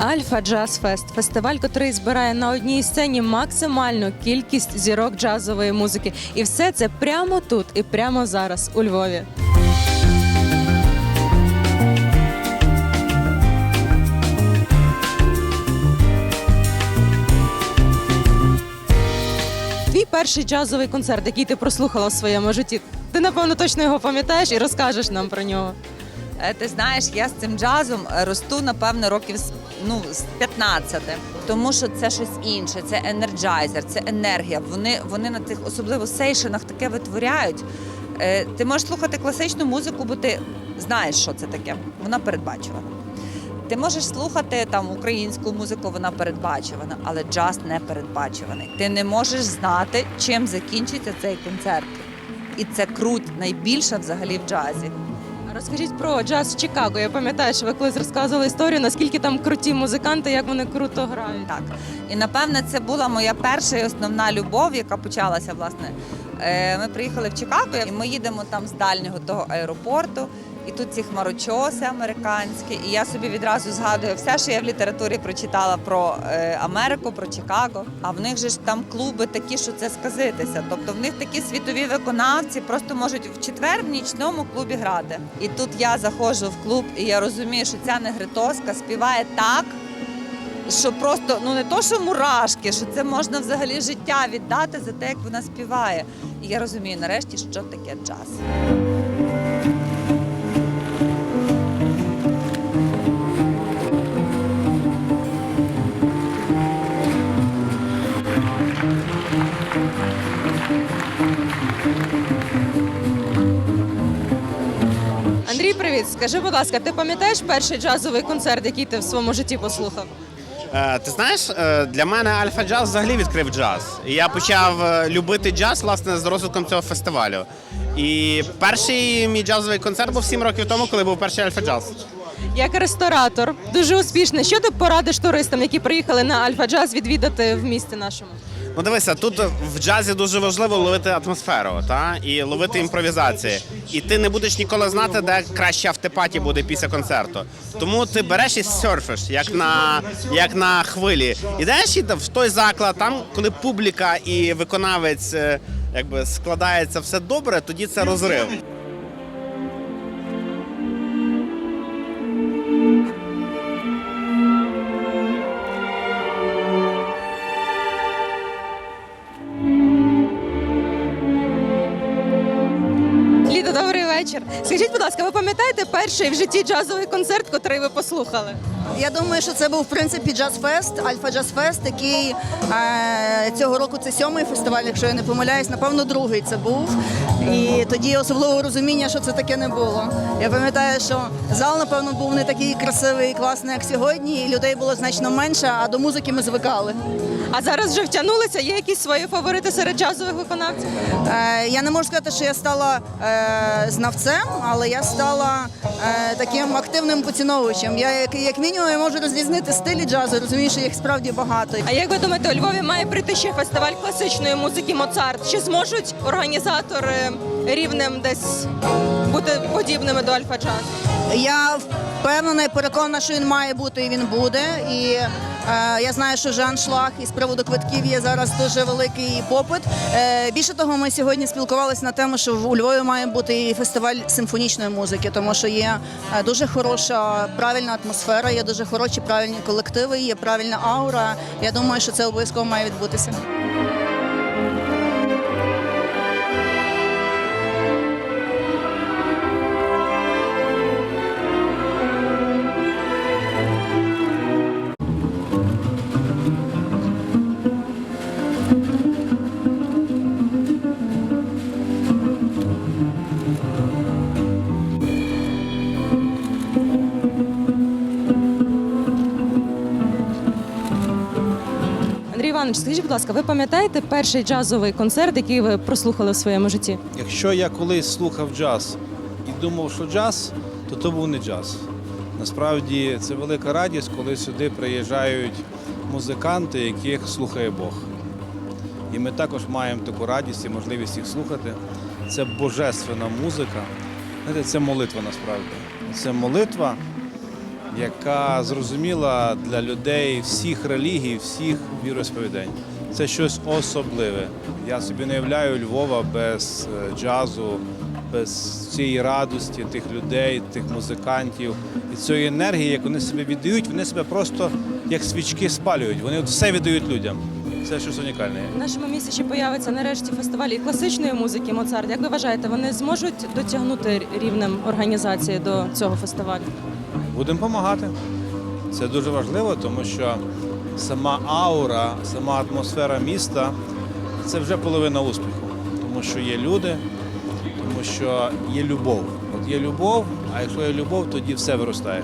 Альфа Джаз Фест фестиваль, який збирає на одній сцені максимальну кількість зірок джазової музики. І все це прямо тут і прямо зараз у Львові. Твій перший джазовий концерт, який ти прослухала в своєму житті. Ти напевно точно його пам'ятаєш і розкажеш нам про нього. Е, Ти знаєш, я з цим джазом е, росту, напевно, років з- ну, з 15. Тому що це щось інше, це енерджайзер, це енергія. Вони, вони на тих, особливо сейшенах, таке витворяють. Е, Ти можеш слухати класичну музику, бо ти знаєш, що це таке. Вона передбачувана. Ти можеш слухати там українську музику, вона передбачувана, але джаз не передбачуваний. Ти не можеш знати, чим закінчиться цей концерт. І це круть найбільше взагалі в джазі. Розкажіть про джаз в Чикаго. Я пам'ятаю, що ви колись розказували історію, наскільки там круті музиканти, як вони круто грають. Так. І напевне це була моя перша і основна любов, яка почалася власне. Е, Ми приїхали в Чикаго, і ми їдемо там з дальнього того аеропорту. І тут ці хмарочоси американські, і я собі відразу згадую все, що я в літературі прочитала про е, Америку, про Чикаго. А в них же ж там клуби такі, що це сказитися. Тобто в них такі світові виконавці просто можуть в четвер в нічному клубі грати. І тут я заходжу в клуб, і я розумію, що ця негритоска співає так, що просто ну не то, що мурашки, що це можна взагалі життя віддати за те, як вона співає. І я розумію нарешті, що таке джаз. Андрій, привіт. Скажи, будь ласка, ти пам'ятаєш перший джазовий концерт, який ти в своєму житті послухав? Е, Ти знаєш, е, для мене Альфа Джаз взагалі відкрив джаз. І я почав е, любити джаз власне з розвитком цього фестивалю. І перший мій джазовий концерт був 7 років тому, коли був перший Альфа Джаз. Як ресторатор, дуже успішний. Що ти порадиш туристам, які приїхали на Альфа Джаз відвідати в місті нашому? Ну дивися, тут в джазі дуже важливо ловити атмосферу та? і ловити імпровізації. І ти не будеш ніколи знати, де краще автопаті буде після концерту. Тому ти береш і серфиш, як на, як на хвилі. Ідеш і в той заклад, там, коли публіка і виконавець е, якби складається все добре, тоді це розрив. Вечір. Скажіть, будь ласка, ви пам'ятаєте перший в житті джазовий концерт, який ви послухали? Я думаю, що це був в принципі джаз-фест, Альфа Джаз Фест, який е, цього року це сьомий фестиваль, якщо я не помиляюсь, напевно, другий це був. І тоді особливого розуміння, що це таке не було. Я пам'ятаю, що зал, напевно, був не такий красивий і класний, як сьогодні, і людей було значно менше, а до музики ми звикали. А зараз вже втягнулися. Є якісь свої фаворити серед джазових виконавців? Е, я не можу сказати, що я стала е, знавцем, але я стала е, таким активним поціновувачем. Я як, як мінімум я можу розрізнити стилі джазу, розумію, що їх справді багато. А як ви думаєте, у Львові має прийти ще фестиваль класичної музики Моцарт? Чи зможуть організатори рівнем десь бути подібними до Альфа Джаз? Я впевнена і переконана, що він має бути і він буде. І я знаю, що вже аншлаг із приводу квитків є зараз дуже великий попит. Е, більше того, ми сьогодні спілкувалися на тему, що у Львові має бути і фестиваль симфонічної музики, тому що є е, дуже хороша правильна атмосфера, є дуже хороші правильні колективи, є правильна аура. Я думаю, що це обов'язково має відбутися. Іванович, скажіть, будь ласка, ви пам'ятаєте перший джазовий концерт, який ви прослухали в своєму житті? Якщо я колись слухав джаз і думав, що джаз, то то був не джаз. Насправді це велика радість, коли сюди приїжджають музиканти, яких слухає Бог. І ми також маємо таку радість і можливість їх слухати. Це божественна музика. Знаєте, це молитва насправді. Це молитва, яка зрозуміла для людей всіх релігій, всіх віросповідань. Це щось особливе. Я собі не уявляю Львова без е, джазу, без цієї радості тих людей, тих музикантів і цієї енергії, як вони себе віддають, вони себе просто як свічки спалюють. Вони все віддають людям. Це щось унікальне. В нашому місті появиться нарешті фестиваль і класичної музики Моцарт. Як ви вважаєте, вони зможуть дотягнути рівнем організації до цього фестивалю? Будемо допомагати. Це дуже важливо, тому що сама аура, сама атмосфера міста це вже половина успіху. Тому що є люди, тому що є любов. От є любов, а якщо є любов, тоді все виростає.